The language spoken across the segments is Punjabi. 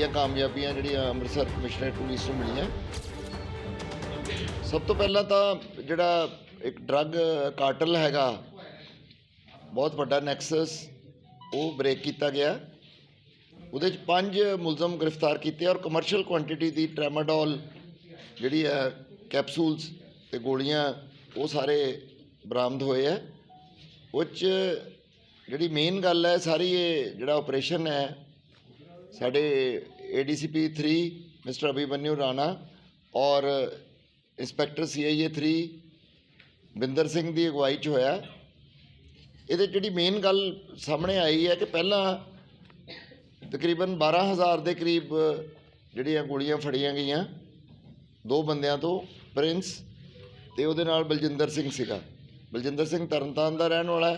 ਵੱਡੀਆਂ ਕਾਮਯਾਬੀਆਂ ਜਿਹੜੀਆਂ ਅੰਮ੍ਰਿਤਸਰ ਕਮਿਸ਼ਨਰ ਪੁਲਿਸ ਨੂੰ ਮਿਲੀਆਂ। ਸਭ ਤੋਂ ਪਹਿਲਾਂ ਤਾਂ ਜਿਹੜਾ ਇੱਕ ਡਰੱਗ ਕਾਰਟਲ ਹੈਗਾ, ਬਹੁਤ ਵੱਡਾ ਨੈਕਸਸ, ਉਹ ਬ੍ਰੇਕ ਕੀਤਾ ਗਿਆ। ਉਹਦੇ ਚ ਪੰਜ ਮੁਲਜ਼ਮ ਗ੍ਰਿਫਤਾਰ ਕੀਤੇ ਔਰ ਕਮਰਸ਼ੀਅਲ ਕੁਆਂਟੀਟੀ ਦੀ ਟ੍ਰੈਮਾਡੋਲ ਜਿਹੜੀ ਹੈ ਕੈਪਸੂਲਸ ਤੇ ਗੋਲੀਆਂ, ਉਹ ਸਾਰੇ ਬਰਾਮਦ ਹੋਏ ਆ ਉਹ 'ਚ ਜਿਹੜੀ ਮੇਨ ਗੱਲ ਹੈ, ਸਾਰੀ ਇਹ ਜਿਹੜਾ ਆਪਰੇਸ਼ਨ ਹੈ ਸਾਡੇ ਏਡੀਸੀਪੀ 3 ਮਿਸਟਰ ਅਭਿਮਨਿਊ ਰਾਣਾ ਔਰ ਇੰਸਪੈਕਟਰ ਸੀਆਈਏ 3 ਬਿੰਦਰ ਸਿੰਘ ਦੀ ਅਗਵਾਈ 'ਚ ਹੋਇਆ। ਇਹਦੇ ਜਿਹੜੀ ਮੇਨ ਗੱਲ ਸਾਹਮਣੇ ਆਈ ਹੈ ਕਿ ਪਹਿਲਾਂ ਤਕਰੀਬਨ 12000 ਦੇ ਕਰੀਬ ਜਿਹੜੀਆਂ ਗੋਲੀਆਂ ਫੜੀਆਂ ਗਈਆਂ ਦੋ ਬੰਦਿਆਂ ਤੋਂ ਪ੍ਰਿੰਸ ਤੇ ਉਹਦੇ ਨਾਲ ਬਲਜਿੰਦਰ ਸਿੰਘ ਸੀਗਾ। ਬਲਜਿੰਦਰ ਸਿੰਘ ਤਰਨਤਾਰਨ ਦਾ ਰਹਿਣ ਵਾਲਾ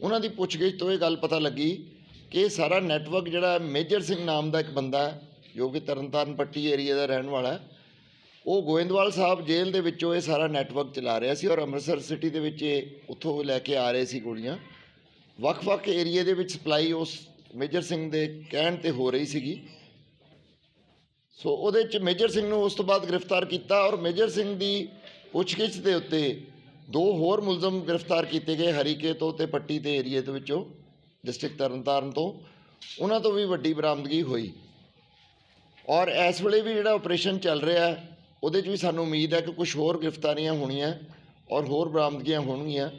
ਉਹਨਾਂ ਦੀ ਪੁੱਛਗਿੱਛ ਤੋਂ ਇਹ ਗੱਲ ਪਤਾ ਲੱਗੀ ਕਿ ਇਹ ਸਾਰਾ ਨੈਟਵਰਕ ਜਿਹੜਾ ਮੇਜਰ ਸਿੰਘ ਨਾਮ ਦਾ ਇੱਕ ਬੰਦਾ ਹੈ, ਜੋ ਕਿ ਤਰਨਤਾਰਨ ਪੱਟੀ ਏਰੀਆ ਦਾ ਰਹਿਣ ਵਾਲਾ ਹੈ, ਉਹ ਗੋਇੰਦਵਾਲ ਸਾਹਿਬ ਜੇਲ੍ਹ ਦੇ ਵਿੱਚੋਂ ਇਹ ਸਾਰਾ ਨੈਟਵਰਕ ਚਲਾ ਰਿਹਾ ਸੀ ਔਰ ਅੰਮ੍ਰਿਤਸਰ ਸਿਟੀ ਦੇ ਵਿੱਚ ਇਹ ਉੱਥੋਂ ਲੈ ਕੇ ਆ ਰਹੇ ਸੀ ਗੋਲੀਆਂ। ਵੱਖ-ਵੱਖ ਏਰੀਏ ਦੇ ਵਿੱਚ ਸਪਲਾਈ ਉਸ ਮੇਜਰ ਸਿੰਘ ਦੇ ਕਹਿਣ ਤੇ ਹੋ ਰਹੀ ਸੀਗੀ। ਸੋ ਉਹਦੇ ਚ ਮੇਜਰ ਸਿੰਘ ਨੂੰ ਉਸ ਤੋਂ ਬਾਅਦ ਗ੍ਰਿਫਤਾਰ ਕੀਤਾ ਔਰ ਮੇਜਰ ਸਿੰਘ ਦੀ ਪੁੱਛਗਿੱਛ ਦੇ ਉੱਤੇ ਦੋ ਹੋਰ ਮੁਲਜ਼ਮ ਗ੍ਰਿਫਤਾਰ ਕੀਤੇ ਗਏ ਹਰੀਕੇ ਤੋਂ ਤੇ ਪੱਟੀ ਦੇ ਏਰੀਏ ਦੇ ਵਿੱਚੋਂ। ਡਿਸਟ੍ਰਿਕਟ ਤਰਨਤਾਰਨ ਤੋਂ, ਉਹਨਾਂ ਤੋਂ ਵੀ ਵੱਡੀ ਬਰਾਮਦਗੀ ਹੋਈ। ਔਰ ਇਸ ਵੇਲੇ ਵੀ ਜਿਹੜਾ ਆਪਰੇਸ਼ਨ ਚੱਲ ਰਿਹਾ ਹੈ, ਉਹਦੇ 'ਚ ਵੀ ਸਾਨੂੰ ਉਮੀਦ ਹੈ ਕਿ ਕੁਝ ਹੋਰ ਗ੍ਰਿਫਤਾਰੀਆਂ ਹੋਣੀਆਂ ਔਰ ਹੋਰ ਬਰਾਮਦਗੀਆਂ ਹੋਣਗੀਆਂ।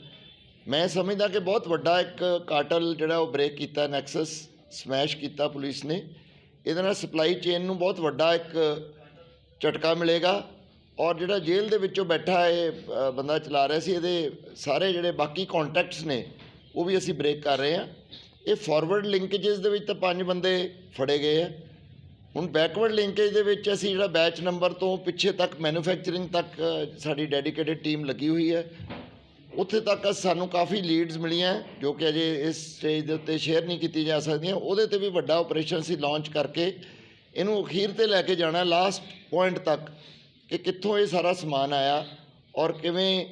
ਮੈਂ ਸਮਝਦਾ ਕਿ ਬਹੁਤ ਵੱਡਾ ਇੱਕ ਕਾਟਲ ਜਿਹੜਾ ਉਹ ਬ੍ਰੇਕ ਕੀਤਾ ਨੈਕਸਸ ਸਮੈਸ਼ ਕੀਤਾ ਪੁਲਿਸ ਨੇ। ਇਹਦੇ ਨਾਲ ਸਪਲਾਈ ਚੇਨ ਨੂੰ ਬਹੁਤ ਵੱਡਾ ਇੱਕ ਝਟਕਾ ਮਿਲੇਗਾ ਔਰ ਜਿਹੜਾ ਜੇਲ੍ਹ ਦੇ ਵਿੱਚੋਂ ਬੈਠਾ ਇਹ ਬੰਦਾ ਚਲਾ ਰਿਹਾ ਸੀ, ਇਹਦੇ ਸਾਰੇ ਜਿਹੜੇ ਬਾਕੀ ਕੰਟੈਕਟਸ ਨੇ, ਉਹ ਵੀ ਅਸੀਂ ਬ੍ਰੇਕ ਕਰ ਰਹੇ ਹਾਂ। ਇਹ ਫਾਰਵਰਡ ਲਿੰਕੇजेस ਦੇ ਵਿੱਚ ਤਾਂ ਪੰਜ ਬੰਦੇ ਫੜੇ ਗਏ ਆ। ਹੁਣ ਬੈਕਵਰਡ ਲਿੰਕੇਜ ਦੇ ਵਿੱਚ ਅਸੀਂ ਜਿਹੜਾ ਬੈਚ ਨੰਬਰ ਤੋਂ ਪਿੱਛੇ ਤੱਕ ਮੈਨੂਫੈਕਚਰਿੰਗ ਤੱਕ ਸਾਡੀ ਡੈਡੀਕੇਟਿਡ ਟੀਮ ਲੱਗੀ ਹੋਈ ਹੈ। ਉੱਥੇ ਤੱਕ ਸਾਨੂੰ ਕਾਫੀ ਲੀਡਸ ਮਿਲੀਆਂ, ਜੋ ਕਿ ਅਜੇ ਇਸ ਸਟੇਜ ਦੇ ਉੱਤੇ ਸ਼ੇਅਰ ਨਹੀਂ ਕੀਤੀ ਜਾ ਸਕਦੀਆਂ। ਉਹਦੇ ਤੇ ਵੀ ਵੱਡਾ ਆਪਰੇਸ਼ਨ ਸੀ ਲਾਂਚ ਕਰਕੇ ਇਹਨੂੰ ਅਖੀਰ ਤੇ ਲੈ ਕੇ ਜਾਣਾ ਲਾਸਟ ਪੁਆਇੰਟ ਤੱਕ, ਕਿ ਕਿੱਥੋਂ ਇਹ ਸਾਰਾ ਸਮਾਨ ਆਇਆ ਔਰ ਕਿਵੇਂ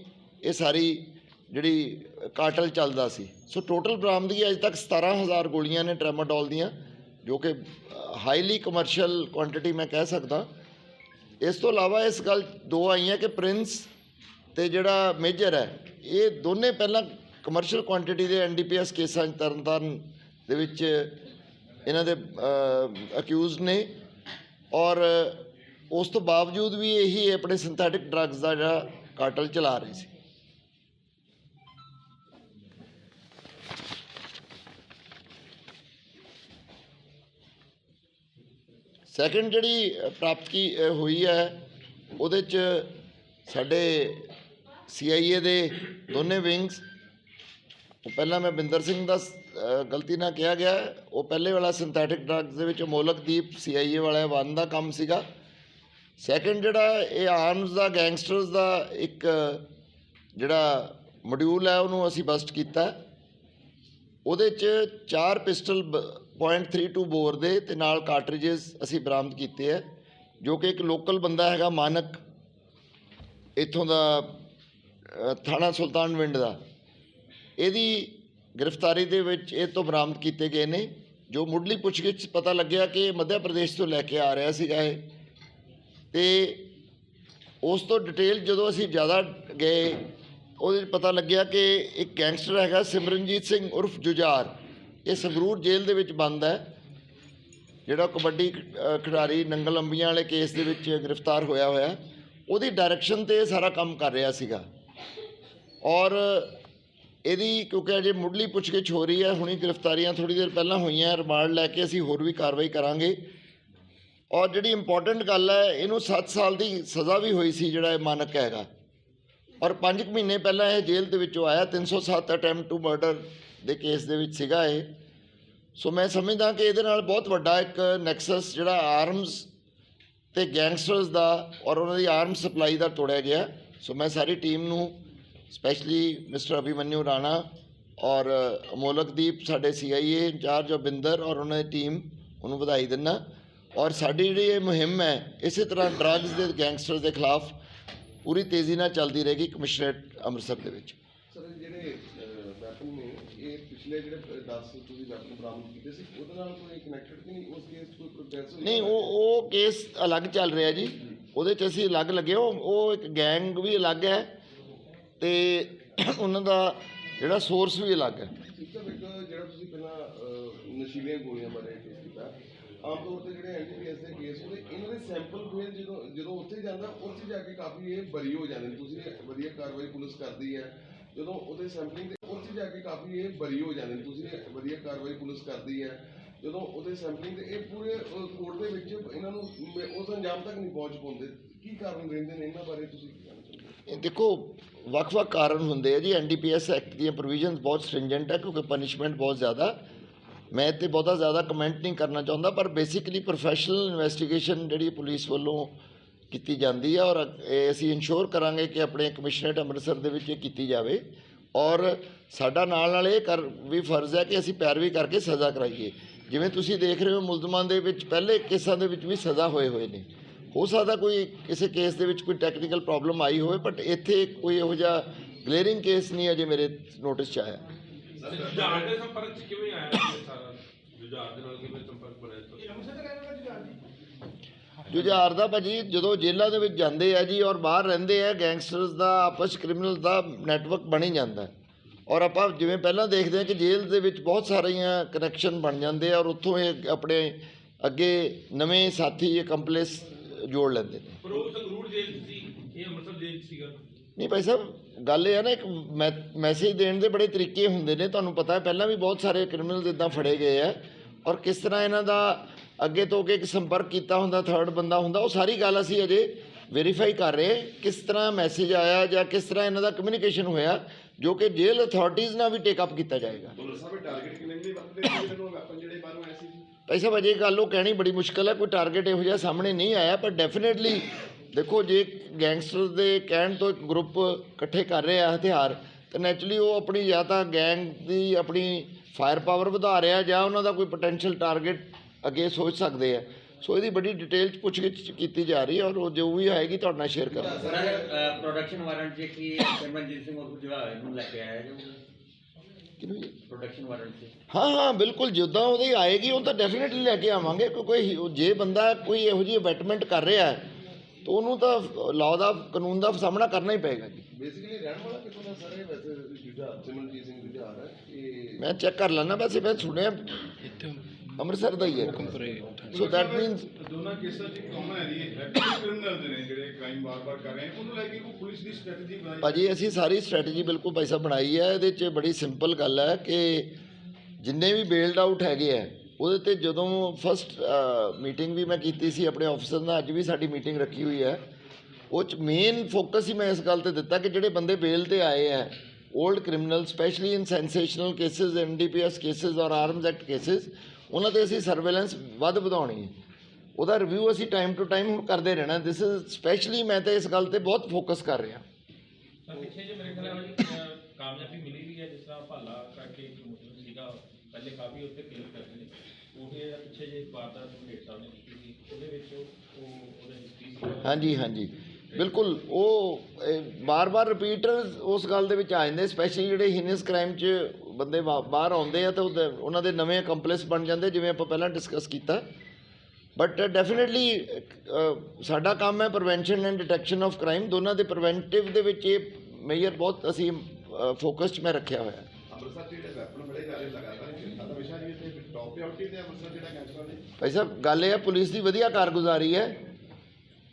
ਇਹ ਸਾਰੀ ਜਿਹੜੀ ਕਾਟਲ ਚੱਲਦਾ ਸੀ। ਸੋ ਟੋਟਲ ਬਰਾਮਦਗੀ ਅਜੇ ਤੱਕ 17000 ਗੋਲੀਆਂ ਨੇ ਟ੍ਰੈਮਾਡੋਲ ਦੀਆਂ, ਜੋ ਕਿ ਹਾਈਲੀ ਕਮਰਸ਼ੀਅਲ ਕੁਆਂਟੀਟੀ ਮੈਂ ਕਹਿ ਸਕਦਾ। ਇਸ ਤੋਂ ਇਲਾਵਾ ਇਸ ਗੱਲ ਦੋ ਆਈਆਂ ਕਿ ਪ੍ਰਿੰਸ ਤੇ ਜਿਹੜਾ ਮੇਜਰ ਹੈ, ਇਹ ਦੋਨੇ ਪਹਿਲਾਂ ਕਮਰਸ਼ੀਅਲ ਕੁਆਂਟੀਟੀ ਦੇ ਐਨਡੀਪੀਐਸ ਕੇਸਾਂ 'ਚ ਤਰਨਤਾਰਨ ਦੇ ਵਿੱਚ ਇਹਨਾਂ ਦੇ ਅਕਿਊਜ਼ਡ ਨੇ। ਔਰ ਉਸ ਤੋਂ ਬਾਵਜੂਦ ਵੀ ਇਹੀ ਆਪਣੇ ਸਿੰਥੈਟਿਕ ਡਰੱਗਸ ਦਾ ਜਿਹੜਾ ਕਾਟਲ ਚਲਾ ਰਹੇ ਸੀ। ਸੈਕਿੰਡ ਜਿਹੜੀ ਪ੍ਰਾਪਤੀ ਹੋਈ ਹੈ, ਉਹਦੇ ਚ ਸਾਡੇ ਸੀਆਈਏ ਦੇ ਦੋਨੇ ਵਿੰਗਸ ਉਹ ਪਹਿਲਾਂ ਮੈਂ ਬਿੰਦਰ ਸਿੰਘ ਦਾ ਸ- ਗਲਤੀ ਨਾਲ ਕਿਹਾ ਗਿਆ, ਉਹ ਪਹਿਲੇ ਵਾਲਾ ਸਿੰਥੈਟਿਕ ਡਰੱਗਸ ਦੇ ਵਿੱਚ ਮੋਲਕਦੀਪ ਸੀਆਈਏ ਵਾਲਾ ਵਨ ਦਾ ਕੰਮ ਸੀਗਾ। ਸੈਕੰਡ ਜਿਹੜਾ, ਇਹ ਆਰਮਸ ਦਾ ਗੈਂਗਸਟਰਸ ਦਾ ਇੱਕ, ਜਿਹੜਾ ਮੋਡਿਊਲ ਹੈ, ਉਹਨੂੰ ਅਸੀਂ ਬਸਟ ਕੀਤਾ। ਉਹਦੇ ਚ ਚਾਰ ਪਿਸਟਲ .32 ਬੋਰ ਦੇ ਤੇ ਨਾਲ ਕਾਰਟ੍ਰਿਜਸ ਅਸੀਂ ਬਰਾਮਦ ਕੀਤੇ ਹੈ ਜੋ ਕਿ ਇੱਕ ਲੋਕਲ ਬੰਦਾ ਹੈਗਾ ਮਾਨਕ ਇੱਥੋਂ ਦਾ ਅ, ਥਾਣਾ ਸੁਲਤਾਨਵਿੰਡ ਦਾ। ਇਹਦੀ ਗ੍ਰਿਫਤਾਰੀ ਦੇ ਵਿੱਚ ਇਹ ਤੋਂ ਬਰਾਮਦ ਕੀਤੇ ਗਏ ਨੇ ਜੋ ਮੁੱਢਲੀ ਪੁੱਛਗਿੱਛ ਪਤਾ ਲੱਗਿਆ ਕਿ ਇਹ ਮੱਧ ਪ੍ਰਦੇਸ਼ ਤੋਂ ਲੈ ਕੇ ਆ ਰਿਹਾ ਸੀਗਾ ਇਹ। ਤੇ ਉਸ ਤੋਂ ਡਿਟੇਲ ਜਦੋਂ ਅਸੀਂ ਜ਼ਿਆਦਾ ਗਏ ਉਹਦੇ 'ਚ ਪਤਾ ਲੱਗਿਆ ਕਿ ਇੱਕ ਗੈਂਗਸਟਰ ਹੈਗਾ ਸਿਮਰਨਜੀਤ ਸਿੰਘ ਉਰਫ ਜੁਝਾਰ ਇਹ ਸੰਗਰੂਰ ਜੇਲ੍ਹ ਦੇ ਵਿੱਚ ਬੰਦ ਹੈ। ਜਿਹੜਾ ਕਬੱਡੀ ਖਿਡਾਰੀ ਨੰਗਲ ਅੰਬੀਆਂ ਵਾਲੇ ਕੇਸ ਦੇ ਵਿੱਚ ਗ੍ਰਿਫਤਾਰ ਹੋਇਆ ਹੋਇਆ, ਉਹਦੀ ਡਾਇਰੈਕਸ਼ਨ ਤੇ ਇਹ ਸਾਰਾ ਕੰਮ ਕਰ ਰਿਹਾ ਸੀਗਾ। ਔਰ ਇਹਦੀ ਕਿਉਂਕਿ ਅਜੇ ਮੁੱਢਲੀ ਪੁੱਛਗਿੱਛ ਹੋ ਰਹੀ ਹੈ, ਹੁਣੀ ਗ੍ਰਿਫਤਾਰੀਆਂ ਥੋੜੀ ਦੇਰ ਪਹਿਲਾਂ ਹੋਈਆਂ, ਰਿਮਾਂਡ ਲੈ ਕੇ ਅਸੀਂ ਹੋਰ ਵੀ ਕਾਰਵਾਈ ਕਰਾਂਗੇ। ਔਰ ਜਿਹੜੀ ਇੰਪੋਰਟੈਂਟ ਗੱਲ ਹੈ, ਇਹਨੂੰ 7 ਸਾਲ ਦੀ ਸਜ਼ਾ ਵੀ ਹੋਈ ਸੀ ਜਿਹੜਾ ਇਹ ਮਾਨਕ ਹੈਗਾ। ਔਰ 5 ਮਹੀਨੇ ਪਹਿਲਾਂ ਇਹ ਜੇਲ੍ਹ ਦੇ ਵਿੱਚੋਂ ਆਇਆ 307 ਅਟੈਂਪਟ ਟੂ ਮਰਡਰ ਦੇ ਕੇਸ ਦੇ ਵਿੱਚ ਸੀਗਾ ਇਹ। ਸੋ ਮੈਂ ਸਮਝਦਾ ਕਿ ਇਹਦੇ ਨਾਲ ਬਹੁਤ ਵੱਡਾ ਇੱਕ ਨੈਕਸਸ ਜਿਹੜਾ ਆਰਮਸ ਤੇ ਗੈਂਗਸਟਰਸ ਦਾ ਔਰ ਉਹਨਾਂ ਦੀ ਆਰਮ ਸਪਲਾਈ ਦਾ ਤੋੜਿਆ ਗਿਆ। ਸੋ ਮੈਂ ਸਾਰੀ ਟੀਮ ਨੂੰ ਸਪੈਸ਼ਲੀ ਮਿਸਟਰ ਅਭਿਮਨਿਊ ਰਾਣਾ ਔਰ ਅਮੋਲਕਦੀਪ, ਸਾਡੇ ਸੀਆਈਏ ਇੰਚਾਰਜ ਆਫ ਬਿੰਦਰ ਔਰ ਉਹਨਾਂ ਦੀ ਟੀਮ ਉਹਨੂੰ ਵਧਾਈ ਦਿੰਦਾ। ਔਰ ਸਾਡੀ ਜਿਹੜੀ ਇਹ ਮੁਹਿੰਮ ਹੈ, ਇਸੇ ਤਰ੍ਹਾਂ ਡਰੱਗਸ ਦੇ ਗੈਂਗਸਟਰਸ ਦੇ ਖਿਲਾਫ ਪੂਰੀ ਤੇਜ਼ੀ ਨਾਲ ਚੱਲਦੀ ਰਹੇਗੀ ਕਮਿਸ਼ਨਰੇਟ ਅੰਮ੍ਰਿਤਸਰ ਦੇ ਵਿੱਚ। ਵੈਪਨ ਨੇ ਇਹ ਪਿਛਲੇ ਜਿਹੜੇ 10 ਤੁਸੀਂ ਵੈਪਨ ਬਰਾਮਦ ਕੀਤੇ ਸੀ ਉਹਦੇ ਨਾਲ ਕੋਈ ਕਨੈਕਟਡ ਨਹੀਂ ਉਸ ਕੇਸ ਕੋਈ ਪ੍ਰੋਗਰੈਸ ਨਹੀਂ ਉਹ ਉਹ ਕੇਸ ਅਲੱਗ ਚੱਲ ਰਿਹਾ ਜੀ। ਉਹਦੇ 'ਚ ਅਸੀਂ ਅਲੱਗ ਲੱਗੇ ਉਹ ਉਹ ਇੱਕ ਗੈਂਗ ਵੀ ਅਲੱਗ ਹੈ ਤੇ ਉਹਨਾਂ ਦਾ ਜਿਹੜਾ ਸੋਰਸ ਵੀ ਅਲੱਗ ਹੈ। ਜਿਹੜਾ ਤੁਸੀਂ ਪਹਿਲਾਂ ਨਸ਼ੀਲੀਆਂ ਗੋਲੀਆਂ ਬਾਰੇ ਕੇਸ ਕੀਤਾ ਆਮ ਤੌਰ ਤੇ ਜਿਹੜੇ ਐਨਡੀਪੀਐਸ ਦੇ ਕੇਸ ਹੁੰਦੇ ਇਹਨਾਂ ਦੇ ਸੈਂਪਲ ਫਿਰ ਜਦੋਂ ਜਦੋਂ ਉੱਥੇ ਜਾਂਦਾ ਉੱਥੇ ਜਾ ਕੇ ਕਾਫੀ ਇਹ ਬਰੀ ਹੋ ਜਾਂਦੇ ਤੁਸੀਂ ਵਧੀਆ ਕਾਰਵਾਈ ਪੁਲਿਸ ਕਰਦੀ ਹੈ ਜਦੋਂ ਉਹਦੇ ਸੈਂਪਲਿੰਗ ਤੇ ਜਾ ਕੇ ਕਾਫੀ ਇਹ ਬਰੀ ਹੋ ਜਾਂਦੇ ਨੇ। ਤੁਸੀਂ ਵਧੀਆ ਕਾਰਵਾਈ ਪੁਲਿਸ ਕਰਦੀ ਹੈ। ਜਦੋਂ ਉਹਦੇ ਸੈਂਪਲਿੰਗ ਤੇ ਇਹ ਪੂਰੇ ਕੋਰਟ ਦੇ ਵਿੱਚ ਇਹਨਾਂ ਨੂੰ ਮ- ਉਸ ਅੰਜਾਮ ਤੱਕ ਨਹੀਂ ਪਹੁੰਚ ਪਾਉਂਦੇ। ਕੀ ਕਾਰਨ ਰਹਿੰਦੇ ਨੇ? ਇਹਨਾਂ ਬਾਰੇ ਤੁਸੀਂ ਕੀ ਕਹਿਣਾ ਚਾਹੁੰਦੇ ਹੋ? ਇਹ ਦੇਖੋ, ਵੱਖ-ਵੱਖ ਕਾਰਨ ਹੁੰਦੇ ਆ ਜੀ। ਐਨਡੀਪੀਐਸ ਐਕਟ ਦੀਆਂ ਪ੍ਰੋਵੀਜ਼ਨਸ ਬਹੁਤ ਸਟ੍ਰਿੰਜੈਂਟ ਹੈ ਕਿਉਂਕਿ ਪਨਿਸ਼ਮੈਂਟ ਬਹੁਤ ਜ਼ਿਆਦਾ। ਮੈਂ ਤੇ ਬਹੁਤਾ ਜ਼ਿਆਦਾ ਕਮੈਂਟ ਨਹੀਂ ਕਰਨਾ ਚਾਹੁੰਦਾ, ਪਰ ਬੇਸਿਕਲੀ ਪ੍ਰੋਫੈਸ਼ਨਲ ਇਨਵੈਸਟੀਗੇਸ਼ਨ ਜਿਹੜੀ ਪੁਲਿਸ ਵੱਲੋਂ ਕੀਤੀ ਜਾਂਦੀ ਹੈ ਔਰ ਇਹ ਅਸੀਂ ਇਨਸ਼ੋਰ ਕਰਾਂਗੇ ਕਿ ਆਪਣੇ ਕਮਿਸ਼ਨਰੇਟ ਅੰਮ੍ਰਿਤਸਰ ਦੇ ਵਿੱਚ ਇਹ ਕੀਤੀ ਜਾਵੇ। ਔਰ ਸਾਡਾ ਨਾਲ ਨਾਲ ਇਹ ਕਰ ਵੀ ਫਰਜ਼ ਹੈ ਕਿ ਅਸੀਂ ਪੈਰਵੀ ਕਰਕੇ ਸਜ਼ਾ ਕਰਾਈਏ। ਜਿਵੇਂ ਤੁਸੀਂ ਦੇਖ ਰਹੇ ਹੋ ਮੁਲਜ਼ਮਾਂ ਦੇ ਵਿੱਚ ਪਹਿਲੇ ਕੇਸਾਂ ਦੇ ਵਿੱਚ ਵੀ ਸਜ਼ਾ ਹੋਏ ਹੋਏ ਨੇ। ਹੋ ਸਕਦਾ ਕੋਈ ਕਿਸੇ ਕੇਸ ਦੇ ਵਿੱਚ ਕੋਈ ਟੈਕਨੀਕਲ ਪ੍ਰੋਬਲਮ ਆਈ ਹੋਵੇ ਬਟ ਇੱਥੇ ਕੋਈ ਇਹੋ ਜਿਹਾ ਗਲੇਰਿੰਗ ਕੇਸ ਨਹੀਂ ਅਜੇ ਮੇਰੇ ਨੋਟਿਸ 'ਚ ਆਇਆ। ਜੁਝਾਰ ਦੇ ਸੰਪਰਕ ਚ ਕਿਵੇਂ ਆਇਆ ਇਹ ਸਾਰਾ? ਜੁਝਾਰ ਦੇ ਨਾਲ ਕਿਵੇਂ ਸੰਪਰਕ ਬਣਿਆ ਤੁਹਾਡਾ? ਜੁਝਾਰ ਦਾ ਭਾਜੀ ਜਦੋਂ ਜੇਲ੍ਹਾਂ ਦੇ ਵਿੱਚ ਜਾਂਦੇ ਆ ਜੀ ਔਰ ਬਾਹਰ ਰਹਿੰਦੇ ਆ ਗੈਂਗਸਟਰਸ ਦਾ ਆਪਸ ਕ੍ਰਿਮੀਨਲ ਦਾ ਨੈਟਵਰਕ ਬਣੀ ਜਾਂਦਾ ਹੈ। ਔਰ ਆਪਾਂ ਜਿਵੇਂ ਪਹਿਲਾਂ ਦੇਖਦੇ ਆ ਕਿ ਜੇਲ੍ਹ ਦੇ ਵਿੱਚ ਬਹੁਤ ਸਾਰੀਆਂ ਕਨੈਕਸ਼ਨ ਬਣ ਜਾਂਦੇ ਆ ਔਰ ਉੱਥੋਂ ਇਹ ਆਪਣੇ ਅੱਗੇ ਨਵੇਂ ਸਾਥੀ ਇਹ ਕੰਪਲੇਸ ਜੋੜ ਲੈਂਦੇ ਨੇ। ਪਰ ਉਹ ਸੰਗਰੂਰ ਜੇਲ੍ਹ 'ਚ ਸੀ। ਇਹ ਅੰਮ੍ਰਿਤਸਰ ਜੇਲ੍ਹ 'ਚ ਸੀਗਾ। ਨਹੀਂ ਭਾਈ ਸਾਹਿਬ ਗੱਲ ਇਹ ਹੈ ਨਾ ਇੱਕ ਮੈਸੇਜ ਦੇਣ ਦੇ ਬੜੇ ਤਰੀਕੇ ਹੁੰਦੇ ਨੇ। ਤੁਹਾਨੂੰ ਪਤਾ ਹੈ ਪਹਿਲਾਂ ਵੀ ਬਹੁਤ ਸਾਰੇ ਕ੍ਰਿਮੀਨਲਸ ਇਦਾਂ ਫੜੇ ਗਏ ਆ। ਔਰ ਕਿਸ ਤਰ੍ਹਾਂ ਇਹਨਾਂ ਦਾ ਅੱਗੇ ਤੋਂ ਅੱਗੇ ਇੱਕ ਸੰਪਰਕ ਕੀਤਾ ਹੁੰਦਾ ਥਰਡ ਬੰਦਾ ਹੁੰਦਾ ਉਹ ਸਾਰੀ ਗੱਲ ਅਸੀਂ ਅਜੇ ਵੈਰੀਫਾਈ ਕਰ ਰਹੇ। ਕਿਸ ਤਰ੍ਹਾਂ ਮੈਸੇਜ ਆਇਆ ਜਾਂ ਕਿਸ ਤਰ੍ਹਾਂ ਇਹਨਾਂ ਦਾ ਕਮਿਊਨੀਕੇਸ਼ਨ ਹੋਇਆ ਜੋ ਕਿ ਜੇਲ੍ਹ ਅਥਾਰਟੀਜ਼ ਨਾਲ ਵੀ ਟੇਕ ਅਪ ਕੀਤਾ ਜਾਏਗਾ ਭਾਈ ਸਾਹਿਬ ਅਜੇ ਗੱਲ ਉਹ ਕਹਿਣੀ ਬੜੀ ਮੁਸ਼ਕਲ ਹੈ ਕੋਈ ਟਾਰਗੇਟ ਇਹੋ ਜਿਹਾ ਸਾਹਮਣੇ ਨਹੀਂ ਆਇਆ ਪਰ ਡੈਫੀਨਿਟਲੀ ਦੇਖੋ ਜੇ ਗੈਂਗਸਟਰ ਦੇ ਕਹਿਣ ਤੋਂ ਇੱਕ ਗਰੁੱਪ ਇਕੱਠੇ ਕਰ ਰਿਹਾ ਹਥਿਆਰ ਤਾਂ ਨੈਚੁਰਲੀ ਉਹ ਆਪਣੀ ਜਾਂ ਤਾਂ ਗੈਂਗ ਦੀ ਆਪਣੀ ਫਾਇਰ ਪਾਵਰ ਵਧਾ ਰਿਹਾ ਜਾਂ ਉਹਨਾਂ ਦਾ ਕੋਈ ਪੋਟੈਂਸ਼ੀਅਲ ਟਾਰਗੇਟ ਅੱਗੇ ਸੋਚ ਸਕਦੇ ਆ। ਸੋ ਇਹਦੀ ਬੜੀ ਡਿਟੇਲ ਚ ਪੁੱਛਗਿੱਛ ਕੀਤੀ ਜਾ ਰਹੀ ਹੈ ਔਰ ਉਹ ਜੋ ਵੀ ਆਏਗੀ ਤੁਹਾਡੇ ਨਾਲ ਸ਼ੇਅਰ ਕਰਾਂਗੇ। ਸਰ ਪ੍ਰੋਡਕਸ਼ਨ ਵਾਰੰਟ ਜੇ ਕੀ ਸਿਮਰਨਜੀਤ ਸਿੰਘ ਉਹ ਜਿਹੜਾ ਇਹਨੂੰ ਲੈ ਕੇ ਆਇਆ ਜੋ? ਪ੍ਰੋਡਕਸ਼ਨ ਵਾਰੰਟ ਹਾਂ ਹਾਂ ਬਿਲਕੁਲ ਜਿੱਦਾਂ ਉਹਦੀ ਆਏਗੀ ਉਹ ਤਾਂ ਡੈਫੀਨਿਟਲੀ ਲੈ ਕੇ ਆਵਾਂਗੇ। ਕੋਈ ਜੇ ਬੰਦਾ ਕੋਈ ਇਹੋ ਜਿਹੀ ਅਬੈਟਮੈਂਟ ਕਰ ਰਿਹਾ ਹੈ ਤਾਂ ਉਹਨੂੰ ਤਾਂ ਲਾਅ ਦਾ ਕਾਨੂੰਨ ਦਾ ਸਾਹਮਣਾ ਕਰਨਾ ਹੀ ਪਏਗਾ ਜੀ। ਬੇਸਿਕਲੀ ਰਹਿਣ ਵਾਲਾ ਕਿੱਥੋਂ ਦਾ ਸਰ? ਇਹ ਵੈਸੇ ਜੁਝਾਰ ਸਿਮਰਨਜੀਤ ਸਿੰਘ ਜੁਝਾਰ ਹੈ ਇਹ ਮੈਂ ਚੈੱਕ ਕਰ ਲੈਣਾ ਵੈਸੇ ਮੈਂ ਸੁਣਿਆ। ਅੰਮ੍ਰਿਤਸਰ ਦਾ ਹੀ ਹੈ ਸੋ ਦੈਟ ਮੀਨਸ ਦੋਨਾਂ ਕੇਸਾਂ 'ਚ ਕਾਮਨ ਹੈ ਜੀ। ਰੈਕਟਿਵ ਕ੍ਰਿਮੀਨਲ ਨੇ ਜਿਹੜੇ ਕ੍ਰਾਈਮ ਵਾਰ-ਵਾਰ ਕਰ ਰਹੇ ਉਹਨੂੰ ਲੈ ਕੇ ਕੋਈ ਪੁਲਿਸ ਦੀ ਸਟ੍ਰੈਟਜੀ ਬਣਾਈ ਭਾਜੀ ਅਸੀਂ ਸਾਰੀ ਸਟ੍ਰੈਟਜੀ ਬਿਲਕੁਲ ਭਾਈ ਸਾਹਿਬ ਬਣਾਈ ਹੈ। ਇਹਦੇ 'ਚ ਬੜੀ ਸਿੰਪਲ ਗੱਲ ਹੈ ਕਿ ਜਿੰਨੇ ਵੀ ਬੇਲਡ ਆਊਟ ਹੈਗੇ ਆ ਉਹਦੇ ਤੇ ਜਦੋਂ ਫਸਟ ਮੀਟਿੰਗ ਵੀ ਮੈਂ ਕੀਤੀ ਸੀ ਆਪਣੇ ਆਫਿਸਰ ਨਾਲ ਅੱਜ ਵੀ ਸਾਡੀ ਮੀਟਿੰਗ ਰੱਖੀ ਹੋਈ ਹੈ। ਉਹ ਚ ਮੇਨ ਫੋਕਸ ਹੀ ਮੈਂ ਇਸ ਗੱਲ ਤੇ ਦਿੱਤਾ ਕਿ ਜਿਹੜੇ ਬੰਦੇ ਬੇਲ ਤੇ ਆਏ ਆ old criminal specially in sensational cases NDPS cases ਔਰ ਆਰਮਸ ਐਕਟ ਕੇਸਿਸ ਉਹਨਾਂ ਤੇ ਅਸੀਂ ਸਰਵੇਲੈਂਸ ਵੱਧ ਵਧਾਉਣੀ ਹੈ। ਉਹਦਾ ਰਿਵਿਊ ਅਸੀਂ ਟਾਈਮ ਟੂ ਟਾਈਮ ਹੁਣ ਕਰਦੇ ਰਹਿਣਾ। ਦਿਸ ਇਜ਼ ਸਪੈਸ਼ਲੀ ਮੈਂ ਤਾਂ ਇਸ ਗੱਲ ਤੇ ਬਹੁਤ ਫੋਕਸ ਕਰ ਰਿਹਾ। ਤਾਂ ਪਿੱਛੇ ਜੇ ਮੇਰੇ ਖਿਆਲ ਨਾਲ ਅਹ, ਕਾਮਯਾਬੀ ਮਿਲੀ ਵੀ ਹੈ ਜਿਸ ਤਰ੍ਹਾਂ ਭਾਲਾ ਕਰਕੇ ਇੱਕ ਮੁਸਲਿਮ ਸੀਗਾ ਪਹਿਲੇ ਕਾਫੀ ਉੱਤੇ ਕੇਸ ਕਰਦੇ ਨੇ। ਉਹ ਵੀ ਇਹਦਾ ਪਿੱਛੇ ਜੇ ਵਾਰਦਾਤ ਮੇਟ ਸਾਹਿਬ ਨੇ ਕੀਤੀ ਸੀ ਉਹਦੇ ਵਿੱਚ ਉਹ ਉਹ- ਉਹਦਾ ਹਿਸਟਰੀ ਸੀ ਹਾਂਜੀ ਹਾਂਜੀ। ਬਿਲਕੁਲ ਉਹ ਬਾਰ-ਬਾਰ ਰਿਪੀਟਰਸ ਉਸ ਗੱਲ ਦੇ ਵਿੱਚ ਆ ਜਾਂਦੇ ਸਪੈਸ਼ਲੀ ਜਿਹੜੇ ਹੀਨਸ ਕ੍ਰਾਈਮ 'ਚ ਬੰਦੇ ਬਾਹਰ ਆਉਂਦੇ ਆ ਤਾਂ ਉਹਨਾਂ ਦੇ ਨਵੇਂ ਕੰਪਲੈਕਸ ਬਣ ਜਾਂਦੇ ਜਿਵੇਂ ਆਪਾਂ ਪਹਿਲਾਂ ਡਿਸਕਸ ਕੀਤਾ। ਬਟ ਡੈਫੀਨਿਟਲੀ ਸਾਡਾ ਕੰਮ ਹੈ prevention and detection of crime ਦੋਨਾਂ ਦੇ ਪ੍ਰੀਵੈਂਟਿਵ ਦੇ ਵਿੱਚ ਇਹ ਮੇਜਰ ਬਹੁਤ ਅਸੀਂ ਫੋਕਸ 'ਚ ਮੈਂ ਰੱਖਿਆ ਹੋਇਆ। ਭਾਈ ਸਾਹਿਬ ਗੱਲ ਇਹ ਹੈ ਪੁਲਿਸ ਦੀ ਵਧੀਆ ਕਾਰਗੁਜ਼ਾਰੀ ਹੈ।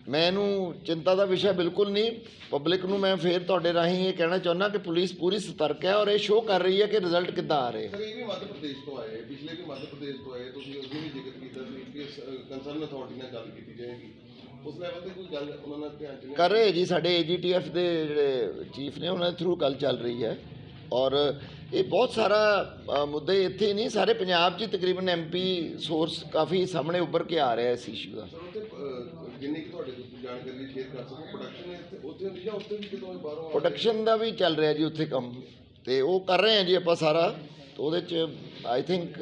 ਮੈਂ ਇਹਨੂੰ ਚਿੰਤਾ ਦਾ ਵਿਸ਼ਾ ਬਿਲਕੁਲ ਨਹੀਂ ਪਬਲਿਕ ਨੂੰ ਮੈਂ ਫੇਰ ਤੁਹਾਡੇ ਰਾਹੀਂ ਇਹ ਕਹਿਣਾ ਚਾਹੁੰਦਾ ਕਿ ਪੁਲਿਸ ਪੂਰੀ ਸਤਰਕ ਹੈ ਔਰ ਇਹ ਸ਼ੋਅ ਕਰ ਰਹੀ ਹੈ ਕਿ ਰਿਜ਼ਲਟ ਕਿੱਦਾਂ ਆ ਰਹੇ ਸਰ ਇਹ ਵੀ ਮੱਧ ਪ੍ਰਦੇਸ਼ ਤੋਂ ਆਏ ਪਿਛਲੇ ਵੀ ਮੱਧ ਪ੍ਰਦੇਸ਼ ਤੋਂ ਆਏ ਤੁਸੀਂ ਅੱਗੇ ਵੀ ਜ਼ਿਕਰ ਕੀਤਾ ਸੀ ਕਿ ਕੰਸਰਨ ਅਥਾਰਟੀ ਨਾਲ ਗੱਲ ਕੀਤੀ ਜਾਏਗੀ। ਉਸ ਲੈਵਲ ਤੇ ਕੋਈ ਗੱਲ ਉਹਨਾਂ ਨਾਲ ਧਿਆਨ ਚ ਨਹੀਂ ਕਰ ਰਹੇ ਜੀ ਸਾਡੇ ਏਜੀਟੀਐਫ ਦੇ ਜਿਹੜੇ ਚੀਫ ਨੇ ਉਹਨਾਂ ਦੇ ਥਰੂ ਗੱਲ ਚੱਲ ਰਹੀ ਹੈ। ਔਰ ਇਹ ਬਹੁਤ ਸਾਰਾ ਮੁੱਦੇ ਇੱਥੇ ਨਹੀਂ ਸਾਰੇ ਪੰਜਾਬ 'ਚ ਤਕਰੀਬਨ ਐਮਪੀ ਸੋਰਸ ਕਾਫੀ ਸਾਹਮਣੇ ਉੱਭਰ ਕੇ ਆ ਰਿਹਾ ਇਸ ਇਸ਼ੂ ਦਾ ਸਰ ਉੱਥੇ ਅਹ, ਜਿੰਨੀ ਕਿ ਸ਼ੇਅਰ ਕਰ ਸਕੋ ਪ੍ਰੋਡਕਸ਼ਨ ਇੱਥੇ। ਉੱਥੇ ਹੁੰਦੀ ਜਾਂ ਉੱਥੇ ਵੀ ਕਿਤੋਂ ਬਾਹਰੋਂ ਆ ਕੇ- ਪ੍ਰੋਡਕਸ਼ਨ ਦਾ ਵੀ ਚੱਲ ਰਿਹਾ ਜੀ ਉੱਥੇ ਕੰਮ। ਤੇ ਉਹ ਕਰ ਰਹੇ ਹਾਂ ਜੀ ਆਪਾਂ ਸਾਰਾ। ਤੇ ਉਹਦੇ 'ਚ ਆਈ ਥਿੰਕ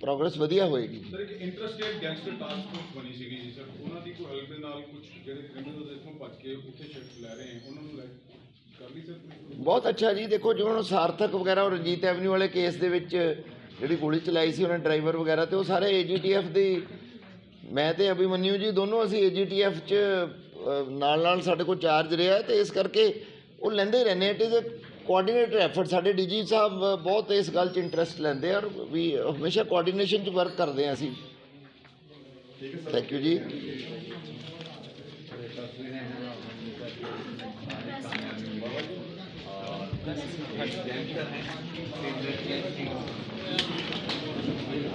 ਪ੍ਰੋਗਰੈਸ ਵਧੀਆ ਹੋਏਗੀ। ਸਰ ਇੱਕ ਇੰਟਰਸਟੇਟ ਗੈਂਗਸਟਰ ਟਾਸਕ ਫੋਰਸ ਬਣੀ ਸੀਗੀ ਜੀ ਸਰ ਉਹਨਾਂ ਦੀ ਕੋਈ ਹੈਲਪ ਦੇ ਨਾਲ ਕੁਝ ਜਿਹੜੇ ਕ੍ਰਿਮੀਨਲ ਇੱਥੋਂ ਭੱਜ ਕੇ ਉੱਥੇ ਸ਼ਿਫਟ ਲੈ ਰਹੇ ਹਨ ਉਹਨਾਂ ਨੂੰ ਲੈ ਕੇ ਬਹੁਤ ਅੱਛਾ ਜੀ। ਦੇਖੋ ਜਿਵੇਂ ਹੁਣ ਸਾਰਥਕ ਵਗੈਰਾ ਔਰ ਰਣਜੀਤ ਐਵਨਿਊ ਵਾਲੇ ਕੇਸ ਦੇ ਵਿੱਚ ਜਿਹੜੀ ਗੋਲੀ ਚਲਾਈ ਸੀ ਉਹਨਾਂ ਡਰਾਈਵਰ ਵਗੈਰਾ ਤੇ ਉਹ ਸਾਰੇ ਏਜੀਟੀਐਫ ਦੀ ਮੈਂ ਤੇ ਅਭਿਮਨਿਊ ਜੀ ਦੋਨੋਂ ਅਸੀਂ ਏਜੀਟੀਐਫ ਚ ਨਾਲ ਨਾਲ ਸਾਡੇ ਕੋਲ ਚਾਰਜ ਰਿਹਾ ਤੇ ਇਸ ਕਰਕੇ ਉਹ ਲੈਂਦੇ ਹੀ ਰਹਿੰਦੇ it is a coordinated effort ਸਾਡੇ ਡੀਜੀ ਸਾਹਿਬ ਬਹੁਤ ਇਸ ਗੱਲ 'ਚ ਇੰਟਰਸਟ ਲੈਂਦੇ ਆ ਔਰ ਵੀ ਹਮੇਸ਼ਾ ਕੋਆਰਡੀਨੇਸ਼ਨ 'ਚ ਵਰਕ ਕਰਦੇ ਆ ਅਸੀਂ। ਥੈਂਕ ਯੂ ਜੀ।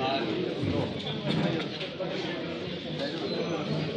और